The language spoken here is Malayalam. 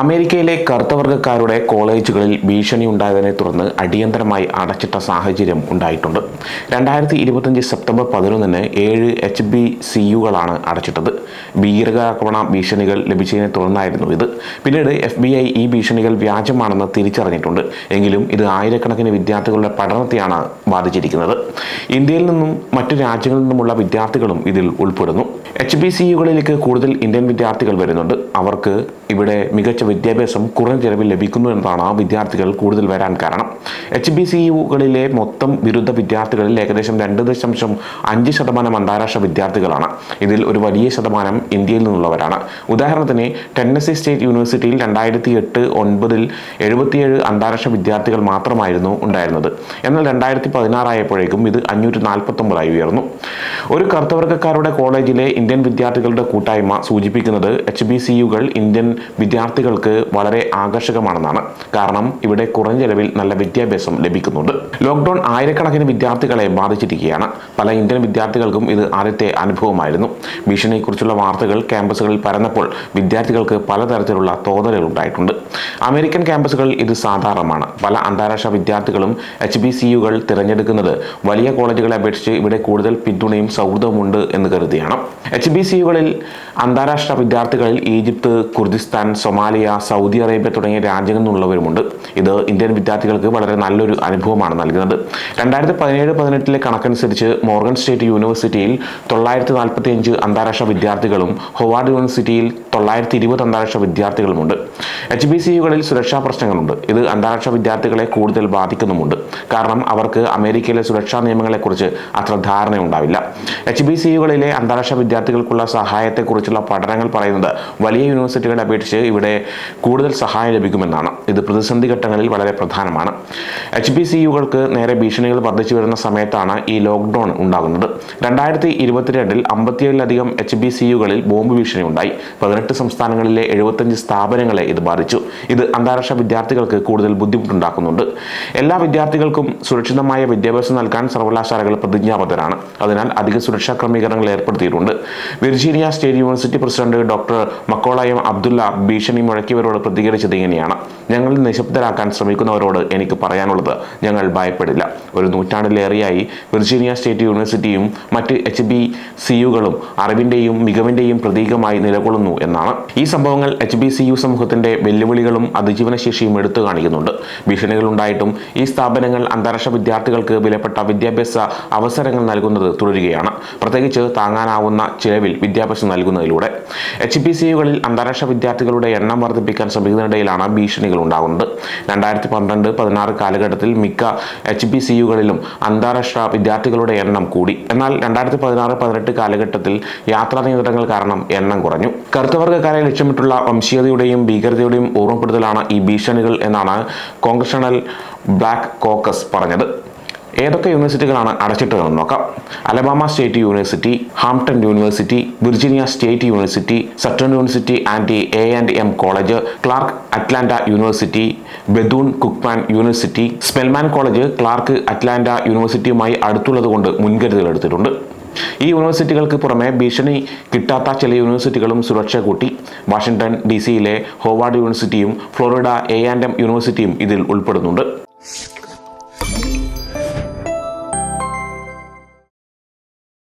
അമേരിക്കയിലെ കറുത്തവർഗക്കാരുടെ കോളേജുകളിൽ ഭീഷണി ഉണ്ടായതിനെ തുടർന്ന് അടിയന്തരമായി അടച്ചിട്ട സാഹചര്യം ഉണ്ടായിട്ടുണ്ട്. രണ്ടായിരത്തി ഇരുപത്തഞ്ച് സെപ്റ്റംബർ പതിനൊന്നിന് ഏഴ് എച്ച് ബി സി യുകളാണ് അടച്ചിട്ടത്. ഭീകരാക്രമണ ഭീഷണികൾ ലഭിച്ചതിനെ തുടർന്നായിരുന്നു ഇത്. പിന്നീട് എഫ് ബി ഐ ഈ ഭീഷണികൾ വ്യാജമാണെന്ന് തിരിച്ചറിഞ്ഞിട്ടുണ്ട്. എങ്കിലും ഇത് ആയിരക്കണക്കിന് വിദ്യാർത്ഥികളുടെ പഠനത്തെയാണ് ബാധിച്ചിരിക്കുന്നത്. ഇന്ത്യയിൽ നിന്നും മറ്റു രാജ്യങ്ങളിൽ നിന്നുമുള്ള വിദ്യാർത്ഥികളും ഇതിൽ ഉൾപ്പെടുന്നു. എച്ച് ബി സി യുകളിലേക്ക് കൂടുതൽ ഇന്ത്യൻ വിദ്യാർത്ഥികൾ വരുന്നുണ്ട്. അവർക്ക് ഇവിടെ മികച്ച വിദ്യാഭ്യാസം കുറഞ്ഞ ചെലവിൽ ലഭിക്കുന്നു എന്നതാണ് ആ വിദ്യാർത്ഥികൾ കൂടുതൽ വരാൻ കാരണം. എച്ച് ബി സി യുകളിലെ മൊത്തം ബിരുദ വിദ്യാർത്ഥികളിൽ ഏകദേശം രണ്ട് ദശാംശം അഞ്ച് ശതമാനം അന്താരാഷ്ട്ര വിദ്യാർത്ഥികളാണ്. ഇതിൽ ഒരു വലിയ ശതമാനം ഇന്ത്യയിൽ നിന്നുള്ളവരാണ്. ഉദാഹരണത്തിന് ടെന്നസി സ്റ്റേറ്റ് യൂണിവേഴ്സിറ്റിയിൽ രണ്ടായിരത്തി എട്ട് ഒൻപതിൽ എഴുപത്തിയേഴ് അന്താരാഷ്ട്ര വിദ്യാർത്ഥികൾ മാത്രമായിരുന്നു ഉണ്ടായിരുന്നത്. എന്നാൽ രണ്ടായിരത്തി പതിനാറായപ്പോഴേക്കും ഇത് അഞ്ഞൂറ്റി നാൽപ്പത്തൊമ്പതായി ഉയർന്നു. ഒരു കറുത്തവർഗക്കാരുടെ കോളേജിലെ ഇന്ത്യൻ വിദ്യാർത്ഥികളുടെ കൂട്ടായ്മ സൂചിപ്പിക്കുന്നത് എച്ച് ബി സി യുകൾ ഇന്ത്യൻ വിദ്യാർത്ഥികൾക്ക് വളരെ ആകർഷകമാണെന്നാണ്. കാരണം ഇവിടെ കുറഞ്ഞ ചെലവിൽ നല്ല വിദ്യാഭ്യാസം ലഭിക്കുന്നുണ്ട്. ലോക്ക്ഡൌൺ ആയിരക്കണക്കിന് വിദ്യാർത്ഥികളെ ബാധിച്ചിരിക്കുകയാണ്. പല ഇന്ത്യൻ വിദ്യാർത്ഥികൾക്കും ഇത് ആദ്യത്തെ അനുഭവമായിരുന്നു. ഭീഷണിയെക്കുറിച്ചുള്ള വാർത്തകൾ ക്യാമ്പസുകളിൽ പരന്നപ്പോൾ വിദ്യാർത്ഥികൾക്ക് പലതരത്തിലുള്ള തോതലുകൾ ഉണ്ടായിട്ടുണ്ട്. അമേരിക്കൻ ക്യാമ്പസുകളിൽ ഇത് സാധാരണമാണ്. പല അന്താരാഷ്ട്ര വിദ്യാർത്ഥികളും എച്ച് ബി സി യുകൾ തിരഞ്ഞെടുക്കുന്നത് വലിയ കോളേജുകളെ അപേക്ഷിച്ച് ഇവിടെ കൂടുതൽ പിന്തുണയും സൗഹൃദവുമുണ്ട് എന്ന് കരുതിയാണ്. എച്ച് ബി സി യുകളിൽ അന്താരാഷ്ട്ര വിദ്യാർത്ഥികളിൽ Egypt Kurdistan Somalia Saudi Arabia തുടങ്ങിയ രാജ്യങ്ങളിൽ നിന്നുള്ളവരുമുണ്ട് ഇത് ഇന്ത്യൻ വിദ്യാർത്ഥികൾക്ക് വളരെ നല്ലൊരു അനുഭവമാണ് നൽകുന്നത്. രണ്ടായിരത്തി പതിനേഴ് പതിനെട്ടിലെ കണക്കനുസരിച്ച് മോർഗൻ സ്റ്റേറ്റ് യൂണിവേഴ്സിറ്റിയിൽ തൊള്ളായിരത്തി നാൽപ്പത്തി അഞ്ച് അന്താരാഷ്ട്ര വിദ്യാർത്ഥികളും ഹൊവാർഡ് യൂണിവേഴ്സിറ്റിയിൽ തൊള്ളായിരത്തി ഇരുപത് അന്താരാഷ്ട്ര വിദ്യാർത്ഥികളുമുണ്ട്. എച്ച് ബി സി യുകളിൽ സുരക്ഷാ പ്രശ്നങ്ങളുണ്ട്. ഇത് അന്താരാഷ്ട്ര വിദ്യാർത്ഥികളെ കൂടുതൽ ബാധിക്കുന്നുമുണ്ട്. കാരണം അവർക്ക് അമേരിക്കയിലെ സുരക്ഷാ നിയമങ്ങളെക്കുറിച്ച് അത്ര ധാരണയുണ്ടാവില്ല. എച്ച് ബി സി യുകളിലെ അന്താരാഷ്ട്ര വിദ്യാർത്ഥികൾക്കുള്ള സഹായത്തെക്കുറിച്ചുള്ള പഠനങ്ങൾ പറയുന്നത് വലിയ യൂണിവേഴ്സിറ്റികളെ അപേക്ഷിച്ച് ഇവിടെ കൂടുതൽ സഹായം ലഭിക്കുമെന്നാണ്. ഇത് പ്രതിസന്ധി ഘട്ടങ്ങളിൽ വളരെ പ്രധാനമാണ്. എച്ച് പി സി യുകൾക്ക് നേരെ ഭീഷണികൾ വർദ്ധിച്ചു വരുന്ന സമയത്താണ് ഈ ലോക്ക്ഡൌൺ ഉണ്ടാകുന്നത്. രണ്ടായിരത്തി ഇരുപത്തിരണ്ടിൽ അമ്പത്തിയേഴിലധികം എച്ച് ബി സി യുകളിൽ ബോംബ് ഭീഷണി ഉണ്ടായി പതിനെട്ട് സംസ്ഥാനങ്ങളിലെ എഴുപത്തഞ്ച് സ്ഥാപനങ്ങളെ ഇത് ബാധിച്ചു. ഇത് അന്താരാഷ്ട്ര വിദ്യാർത്ഥികൾക്ക് കൂടുതൽ ബുദ്ധിമുട്ടുണ്ടാക്കുന്നുണ്ട്. എല്ലാ വിദ്യാർത്ഥികൾക്കും സുരക്ഷിതമായ വിദ്യാഭ്യാസം നൽകാൻ സർവകലാശാലകൾ പ്രതിജ്ഞാബദ്ധരാണ്. അതിനാൽ അധിക സുരക്ഷാ ക്രമീകരണങ്ങൾ ഏർപ്പെടുത്തിയിട്ടുണ്ട്. Virginia State University president doctor Makola M Abdullah ഭീഷണി മുഴക്കിയവരോട് പ്രതികരിച്ചത് ഇങ്ങനെയാണ്. ഞങ്ങൾ നിശബ്ദരാക്കാൻ ശ്രമിക്കുന്നവരോട് എനിക്ക് പറയാനുള്ളത് ഞങ്ങൾ ഭയപ്പെടില്ല. ഒരു നൂറ്റാണ്ടിലേറെയായി വിർജീനിയ സ്റ്റേറ്റ് യൂണിവേഴ്സിറ്റിയും മറ്റ് എച്ച് ബി സി യുകളും അറിവിന്റെയും മികവിന്റെയും പ്രതീകമായി നിലകൊള്ളുന്നു എന്നാണ്. ഈ സംഭവങ്ങൾ എച്ച് ബി സി യു സമൂഹത്തിന്റെ വെല്ലുവിളികളും അതിജീവനശേഷിയും എടുത്തു കാണിക്കുന്നുണ്ട്. ഭീഷണികൾ ഉണ്ടായിട്ടും ഈ സ്ഥാപനങ്ങൾ അന്താരാഷ്ട്ര വിദ്യാർത്ഥികൾക്ക് വിലപ്പെട്ട വിദ്യാഭ്യാസ അവസരങ്ങൾ നൽകുന്നത് തുടരുകയാണ്. പ്രത്യേകിച്ച് താങ്ങാനാവുന്ന ചിലവിൽ വിദ്യാഭ്യാസം നൽകുന്നതിലൂടെ. എച്ച് ബി സി യുകളിൽ അന്താരാഷ്ട്ര വിദ്യാർത്ഥികളുടെ എണ്ണം വർദ്ധിപ്പിക്കാൻ ശ്രമിക്കുന്നതിനിടയിലാണ് ഭീഷണികൾ ഉണ്ടാകുന്നത്. രണ്ടായിരത്തി പന്ത്രണ്ട് പതിനാറ് കാലഘട്ടത്തിൽ മിക്ക എച്ച് പി സി യുകളിലും അന്താരാഷ്ട്ര വിദ്യാർത്ഥികളുടെ എണ്ണം കൂടി. എന്നാൽ രണ്ടായിരത്തി പതിനാറ് പതിനെട്ട് കാലഘട്ടത്തിൽ യാത്രാ നിയന്ത്രണങ്ങൾ കാരണം എണ്ണം കുറഞ്ഞു. കറുത്തവർഗക്കാരെ ലക്ഷ്യമിട്ടുള്ള വംശീയതയുടെയും ഭീകരതയുടെയും ഓർമ്മപ്പെടുത്തലാണ് ഈ ഭീഷണികൾ എന്നാണ് കോൺഗ്രഷണൽ ബ്ലാക്ക് കോക്കസ് പറഞ്ഞത്. ഏതൊക്കെ യൂണിവേഴ്സിറ്റികളാണ് അടച്ചിട്ടതെന്ന് നോക്കാം. Alabama State University Hampton University Virginia State University Southern University and A and M college Clark Atlanta University Bethune Cookman University Spelman College Clark Atlanta യൂണിവേഴ്സിറ്റിയുമായി അടുത്തുള്ളതുകൊണ്ട് മുൻകരുതൽ എടുത്തിട്ടുണ്ട്. ഈ യൂണിവേഴ്സിറ്റികൾക്ക് പുറമെ ഭീഷണി കിട്ടാത്ത ചില യൂണിവേഴ്സിറ്റികളും സുരക്ഷ കൂട്ടി. വാഷിംഗ്ടൺ ഡി സിയിലെ ഹോവാർഡ് യൂണിവേഴ്സിറ്റിയും ഫ്ലോറിഡ എ ആൻഡ് എം യൂണിവേഴ്സിറ്റിയും ഇതിൽ ഉൾപ്പെടുന്നുണ്ട്.